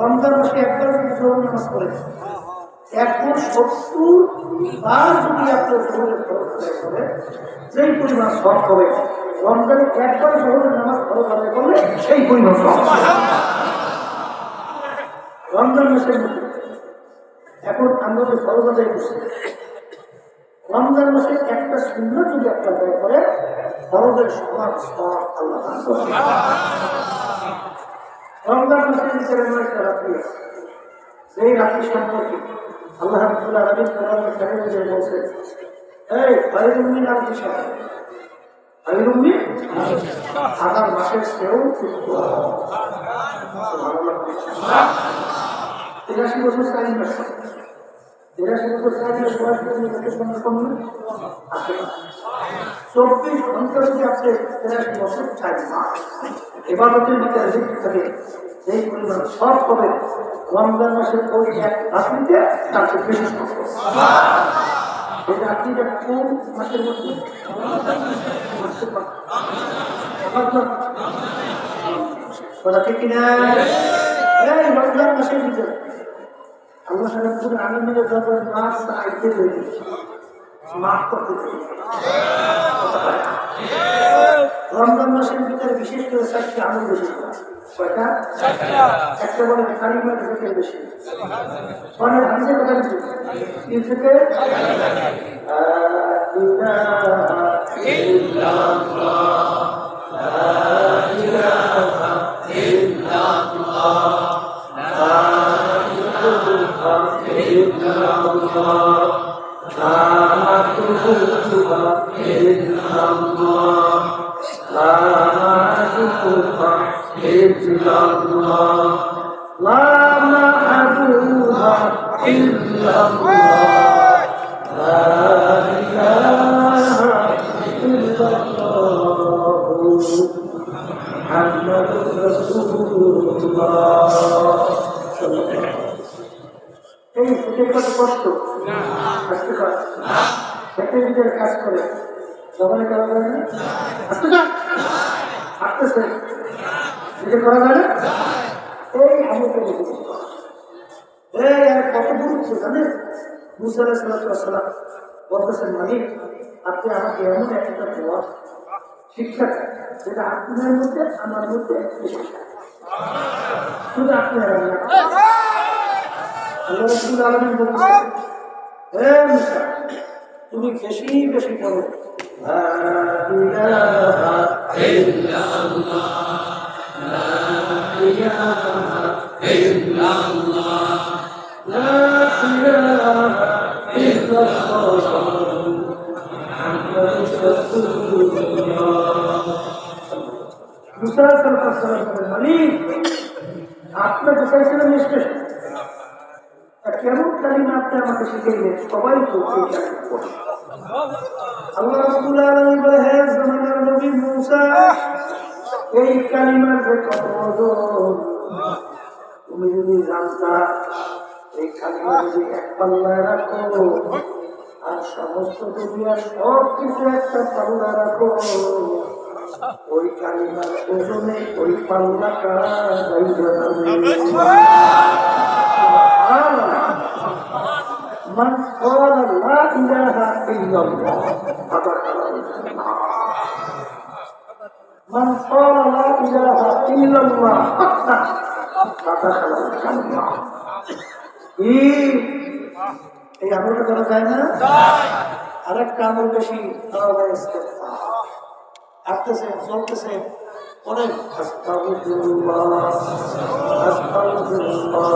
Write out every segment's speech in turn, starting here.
রমজান মাসে একবার যদি জোর নামাজ পড়ে এখন সত্তর বার যদি আপনার জোরের খরচ করে যেই পরিমাণ সব হবে, রমজানে একবার জোরের নামাজ খরচ আদায় করলে সেই পরিমাণ সব রমজান মাসের মধ্যে এখন আমরা যে খরচ আদায় করছি, রমজান মাসে একটা শূন্য যদি একটা ব্যয় করে খরচের সমান সব আল্লাহ করেন। রমজান মাসের ভিতরে এমন একটা রাত্রি আছে সেই রাত্রি সম্পর্কে আল্লাহ রবুল্লাহ রবি কারিমে যে বলছে এই বাইরুমিন আর দিশা বাইরুমিন হাজার মাসের সেও তিরাশি বছর চারি চব্বিশ ঘণ্টা যদি আপনি তিরাশি বছর চারি মাস এবাদতের ভিতরে লিপ্ত থাকে। সেই পরিমাণ সব করে রমজান মাসের ওই এক রাত্রিতে তার বেশি কোন রমজান মাসের ভিতরে। আল্লাহ সাহেব আনন্দের যখন মাছ আইতে রয়েছে মাফ করতে রয়েছে রমজান মাসের ভিতরে বিশেষ করে চারটি আমল বেশি কয়টা? একটা বলে কালিমার থেকে বেশি। মানে হাদিসের কথা কি? তিন এই সুখের কত কষ্ট আসতে কর ভিতরে কাজ করে। সবাই করা যায় না? আসতে কর আসতেছে। এটা করা যায় না? এই আমি কত গুরুত্ব জানেন? মুসা সালাম বলতেছেন মালিক আপনি আমাকে এমন একটা দেওয়া শিক্ষা যেটা আপনার মধ্যে আমার মধ্যে শুধু আপনি আর আমি না। আল্লাহ রাব্বুল আলামিন বলতেছেন, হে মুসা, তুমি বেশি বেশি করো। আপনার যে চাইছিলেন নিষ্পেষণ কেমন কালিমা আপনি আমাকে শিখাইলেন সবাই তো। আল্লাহ রাব্বুল আলামিন বলে, হে তুমি যদি জানতা, এই কালিমা যদি এক পাল্লায় রাখো, আর সমস্ত কিছু একটা পাল্লা রাখো, ওই কালিমার ওজনে ওই পাল্লাটা যাইবে। من قال لا إله إلا الله فدخل الجنة من قال لا إله إلا الله فدخل الجنة কি এই আমলটা করা যায় না আরেকটা আমল বেশি তাওবা ইস্তেগফার। আসতেছে চলতেছে অনেক আস্তাগফিরুল্লাহ আস্তাগফিরুল্লাহ আস্তাগফিরুল্লাহ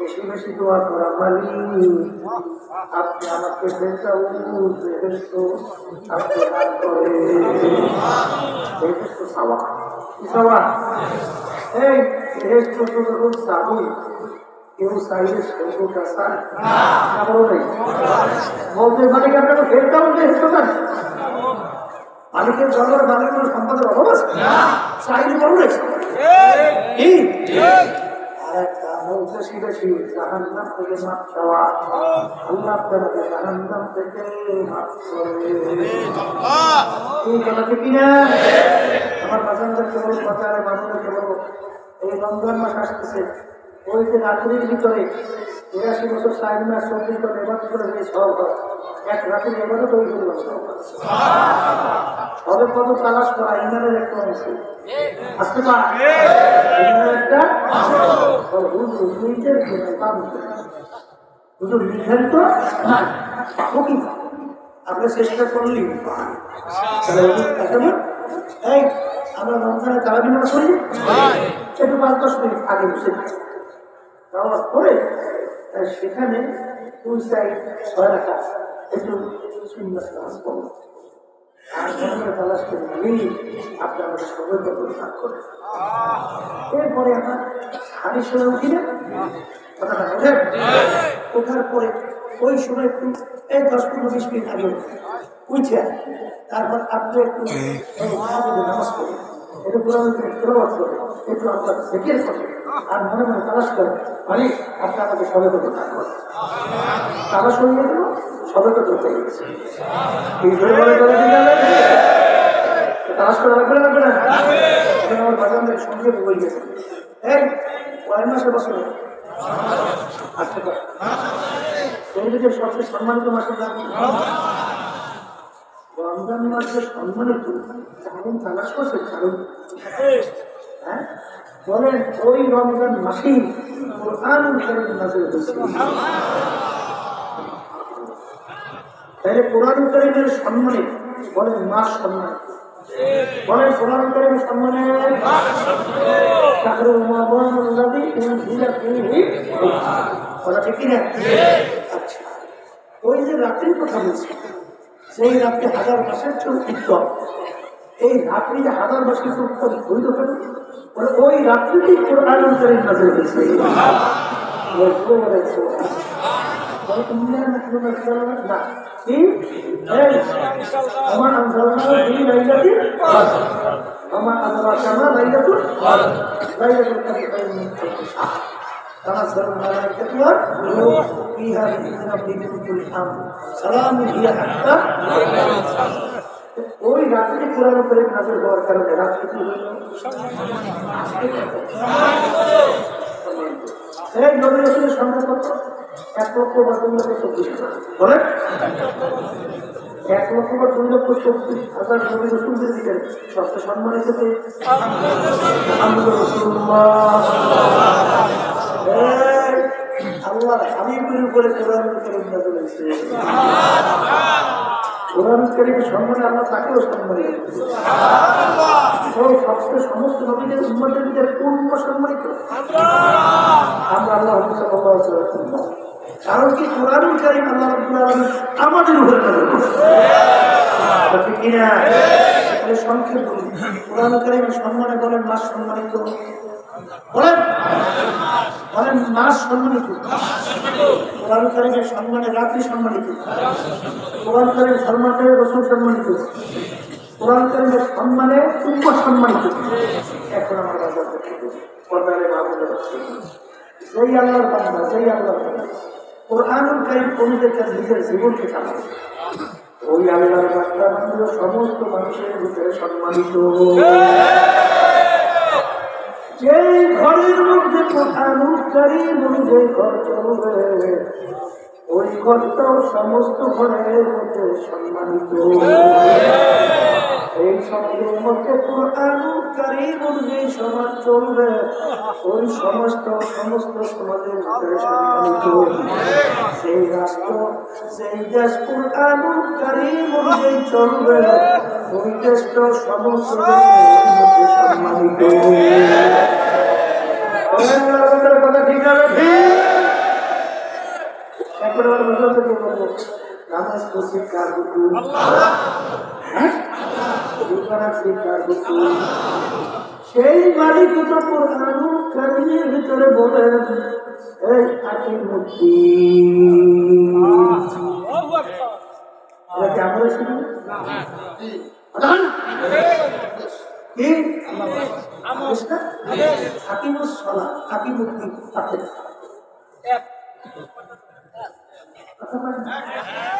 বেশি বেশি দোয়া করা মালি। আপনি আমাকে বেচাও বেহেস্ত আপনি দান করে। বেহেস্ত সাওয়া সাওয়া এই বেহেস্ত তো যখন চাবি কেউ সৌকটা চান না বলো নেই? বলতে মানে কি আপনাকে ফেরতাম যে হেসতে চান মালিকের জন্মের মালিকের সম্পদের অভাব আছে? চাইলে কি? বলতে শিখেছি জাহান্নাম থেকে মাপ চাওয়া আল্লাহ আপনাকে জাহান্নাম থেকে মাপ এই কথাটি কিনা আমার বাজানদের কেবল বাজারে মানুষদেরকে বলব এই রমজান মাস আসতেছে। ওই যে রাত্রির ভিতরে বিরাশি বছর ষাট মাস চব্বিশ বছর এবার করে যে সব হয় এক রাতের এবারও তৈরি করলাম সবে কত তালাশ করা ইনারের একটা অংশ। আসতে পার একটা হুজুর নিজের হুজুর লিখেন তো? না কি আপনি চেষ্টা করলি এই আমরা রমজানে তারা বিনা করি একটু পাঁচ দশ মিনিট আগে বসে আহ, সেখানে দুই সাইড ছয় রাখা একটু সুন্দর নামাজ পড়ল আর ধর্মের তালাশ করে নিলেই আপনি এরপরে আমরা হাড়ির সময় উঠি না? কথাটা বোঝেন ওঠার পরে ওই সময় একটু এই দশ পনেরো বিশ মিনিট আগে উঠে তারপর আপনি একটু নামাজে পড়ে। একটু প্রবাদ একটু আপনার করে। আর মনে মনে তালাশ করে মানে আপনি আমাকে সবে করতে ভাগ করে তালাশ হয়ে গেল, সবে করতে গেছে। তালাশ না না? আমার সঙ্গে বই গেছে। এই, কয় মাসের বছর? সবচেয়ে সম্মানিত নাম রমজান মাসের সম্মানিত, কারণ তালাশ করছে কারণ? হ্যাঁ? বলেন, ওই রমজান মাসেই কোরআন কারিম নাজিল তাহলে কোরআন সম্মানে, বলেন মাস সম্মানিত বলেন কোরআন সম্মানে। শাহরুল রমাদান আল্লাযী উনজিলা ফীহি কথা ঠিক আচ্ছা। ওই যে রাত্রির কথা বলছি, সেই রাত্রি হাজার মাসের উত্তম এই রাত্রি যে হাজার মাসের চেয়ে উত্তম হইল কেন বলে ওই রাত্রিটি কোরআন কারিম নাজিল হয়েছে বলে, কে বলেছে? বলে, ইন্না নাহনু নাযালনা না কি এই আমার আনজালনা ফি লাইলাতিল কদর আমার আদরাকা মা লাইলাতুল কদর লাইলাতুল কদর খায়রুম মিন আলফি শাহর تنزل الملائكة والروح فيها بإذن ربهم من كل أمر سلام هي حتى ওই রাত্রি কোরআন করে নাজর হওয়ার কারণে রাত্রি হইল এই নবী এক লক্ষ বা দুই এক লক্ষ বা দুই লক্ষ চব্বিশ হাজার নবী রসুলদের দিকে সবচেয়ে সম্মানিত কে আল্লাহ হাবিবের উপরে কোরআন করিম নাজল হয়েছে। কোরআন করিম সম্মানে আল্লাহ তাকেও সম্মানিত সবচেয়ে সমস্ত নবীদের উম্মতের ভিতরে পূর্ণ সম্মানিত আমরা আল্লাহ কারণ কি? কোরআন করিম আল্লাহ আমাদের উপরে নাজল করেছে কিনা সংক্ষেপ বলি। কোরআন করিমের সম্মানে বলেন মাস সম্মানিত। বলেন। বলেন মাস সম্মানিত। কোরআন কারিমের সম্মানে রাত্রি সম্মানিত। কোরআন কারিম সম্মানে রসুল সম্মানিত। কোরআন কারিমের সম্মানে উম্ম সম্মানিত। এখন আমার আল্লাহর বান্দা, যেই আল্লাহর কোরআন কারিম অনুযায়ী তার নিজের জীবনকে ওই আল্লাহর সমস্ত মানুষের ভিতরে সম্মানিত। যেই ঘরের মধ্যে প্রধানুকারী যে ঘর চলবে, ওই ঘরটাও সমস্ত ঘরের মধ্যে সম্মানিত। এই সমাজের মধ্যে প্রধানুকারী যে সমাজ চলবে, ওই সমস্ত সমস্ত সমাজের ভিতরে সম্মানিত। সেই রাষ্ট্র সেই দেশ প্রধানুকারী যে চলবে, ওই দেশটা সমস্ত মধ্যে সম্মানিত। পড়ছি কার হুকুম সেই মালিক তো কোরআন কারিমের ভিতরে বলেন এই আকি মুক্তি এটা কি কথা। কথা? ও,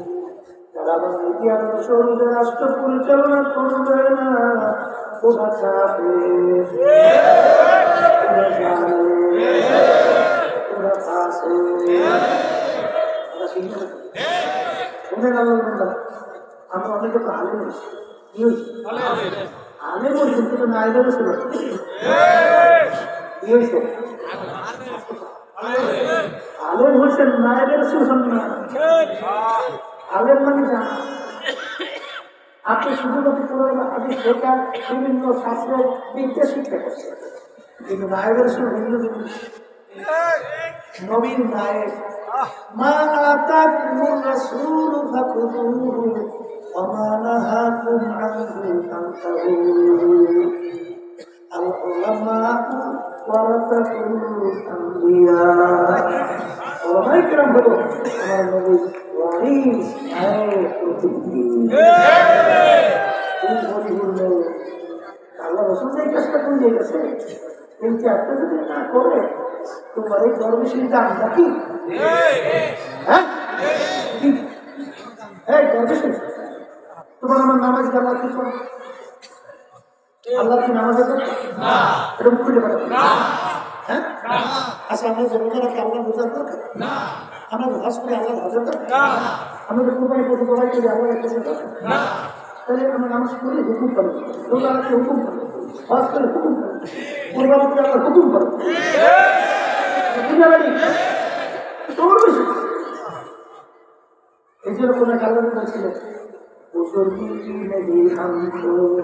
যারা আমার নীতি অনুসরণে রাষ্ট্র পরিচালনা করবে না ওরা কাফের ওরা জালেম, ওরা না। শুনেন আল্লাহ আমরা অনেকে তো আলেম হয়েছি। কি হয়েছি? আলেম হয়েছি, কিন্তু না আলেম মানে জানা। আপনি শুধুমাত্র কোরআন হাদিস লেখা বিভিন্ন শাস্ত্র বিদ্যা শিক্ষা কিন্তু নায়কের সুর ভিন্ন জিনিস। নবীন নায়ক মা আতাকুমুর রাসূল ফাকুতুহু ওয়া মা নাহাকুম আনহু ফান্তাহু। আল উলামা ওলামায়ে কেরাম হলো আমার নবী ওয়ারিস নায়ক প্রতিনিধি আল্লাহ রসুল এই কাজটা করে? গেছে এই চারটা যদি না করে? তোমার এই গর্বেশীল দামটা কি হ্যাঁ? এই গর্বেশীল তোমার আমার নামাজ আল্লাহ কি করো আল্লাহ কি নামাজ এরকম খুলে বেড়াবে হ্যাঁ আচ্ছা আমরা জমিতে রাখি আল্লাহ রোজার দরকার? আমরা হজ করে আল্লাহ হজের দরকার? আমরা কোরবানি পশু জবাই করি আল্লাহ পশুর দরকার? তাহলে আমরা মানুষ করি হুকুম করে। রোজা রাখি হুকুম করে। হজ করে হুকুম করে। কোরবানি করে আল্লাহ হুকুম করে। বুঝতে বিষয়। এই জন্য কোনো কারণ ছিল। বুজুর্গি নদী হাম জরুরি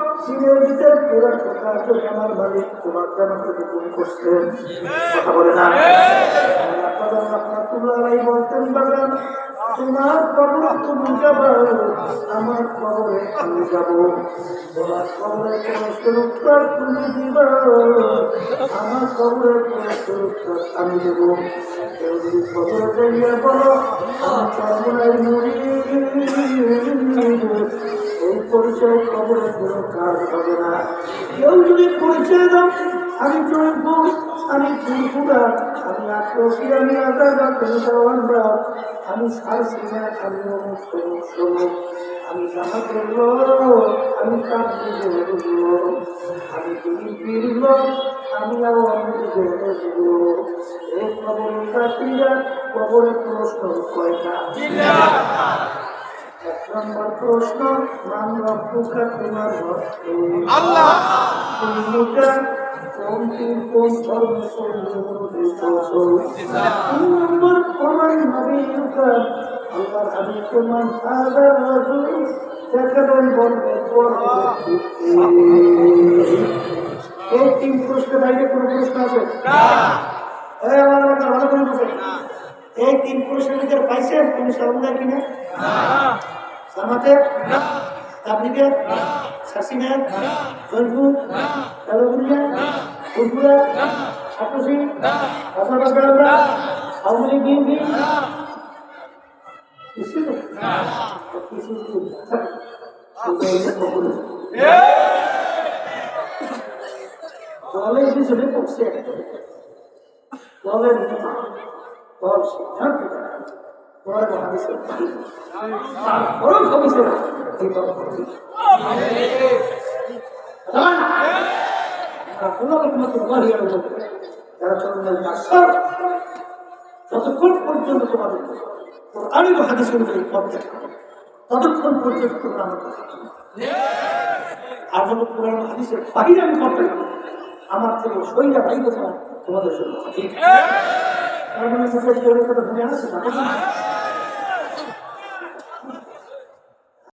দিনের ভিতরে পুরা জন্য আমার মালিক তোমার জানাতে হুকুম করছেন কথা বলে না। রহমাতুল্লাহ বলতেন বাগান তোমার কবরে তুমি যাব, আমার কবরে আমি যাব। তোমার কবরে প্রশ্নের উত্তর তুমি দিব, আমার কবরে প্রশ্নের উত্তর আমি দেব। কেউ যদি কবরে যাইয়া বলো আমার কবরে মুড়ি এই পরিচয় কবরে কোনো কাজ হবে না। কেউ যদি পরিচয় দাও আমি চলব আমি ফুলফুরা আমি আক্রোশী আমি তুমি সবান্ডা আমি সারছি না আমি সমুক আমি জামা করল আমি কাপড় বলব আমি তুমি ফিরল আমি আওয়ামী বলব এই খবরের কাটিরা খবরের প্রশ্ন কয়টা? এক নম্বর প্রশ্ন মান রব্বুকা তোমার ভক্ত আল্লাহ। ভূমিকা কোন তিন কোন ধর্ম তিন নম্বর কোরআন নবীকা আল্লাহর হাবিব কোরআন হাদা রাসূল দেখাবেন বলবে এই তিন প্রশ্নের বাইরে কোনো প্রশ্ন আছে এই আমার ভালো করে বুঝে এই তিন প্রশ্নের ভিতরে পাইছেন তুমি সরঞ্জাম কিনা জামাতে তাবলিগে শাসিনা জয়পুর? কালোগুলিয়া ফুলপুরা সাতশি? বেড়াবড়া আওয়ামী লীগ বিএনপি? কিছু? কিছু পিছনে পড়ছে। দলের কোনো রকমত যারা যতক্ষণ পর্যন্ত তোমাদের এবং হাদিস ততক্ষণ পর্যন্ত আমার কথা আর যখন কোরআন হাদিসের আমি করতে আমার থেকে ভাই কথা তোমাদের জন্য ঠিক। সাথে জোরের কথা শুনে আসছে না।